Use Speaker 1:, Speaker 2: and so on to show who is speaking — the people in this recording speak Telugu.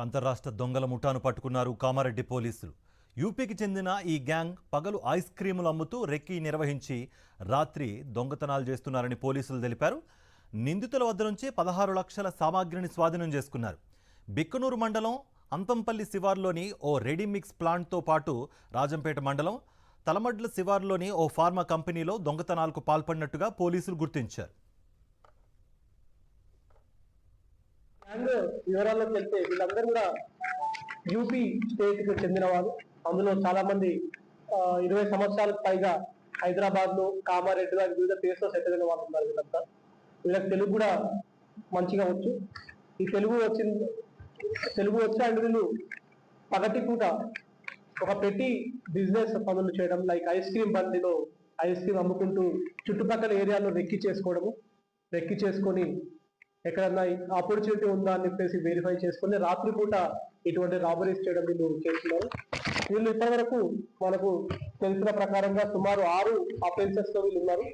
Speaker 1: అంతర్రాష్ట్ర దొంగల ముఠాను పట్టుకున్నారు కామారెడ్డి పోలీసులు. యూపీకి చెందిన ఈ గ్యాంగ్ పగలు ఐస్ క్రీములు అమ్ముతూ రెక్కీ నిర్వహించి రాత్రి దొంగతనాలు చేస్తున్నారని పోలీసులు తెలిపారు. నిందితుల వద్ద నుంచి పదహారు లక్షల సామాగ్రిని స్వాధీనం చేసుకున్నారు. బిక్కనూరు మండలం అంతంపల్లి శివార్లోని ఓ రెడీమిక్స్ ప్లాంట్తో పాటు రాజంపేట మండలం తలమడ్ల శివార్లోని ఓ ఫార్మా కంపెనీలో దొంగతనాలకు పాల్పడినట్టుగా పోలీసులు గుర్తించారు.
Speaker 2: అండ్ వివరాల్లోకి వెళ్తే వీళ్ళందరూ కూడా యూపీ స్టేట్కి చెందిన వాళ్ళు. అందులో చాలా మంది ఇరవై సంవత్సరాలకు పైగా హైదరాబాద్లో కామారెడ్డి గారి వివిధ ప్లేస్లో సెటిల్ అయిన వాళ్ళు ఉన్నారు వీళ్ళంతా. వీళ్ళకి తెలుగు కూడా మంచిగా వచ్చు. ఈ తెలుగు వచ్చింది తెలుగు వచ్చి అండ్ వీళ్ళు పగటి పూట ఒక పెట్టి బిజినెస్ పనులు చేయడం లైక్ ఐస్ క్రీమ్ బండిలో ఐస్ క్రీమ్ అమ్ముకుంటూ చుట్టుపక్కల ఏరియాలో రెక్కి చేసుకోవడము రెక్కి చేసుకొని ఎక్కడన్నా ఆపర్చునిటీ ఉందా అని చెప్పేసి వెరిఫై చేసుకుని రాత్రిపూట ఇటువంటి రాబరీస్ చేయడం వీళ్ళు చేస్తున్నారు. వీళ్ళు ఇప్పటి వరకు మనకు తెలిసిన ప్రకారంగా సుమారు ఆరు అఫెన్సెస్లో వీళ్ళు ఉన్నారు.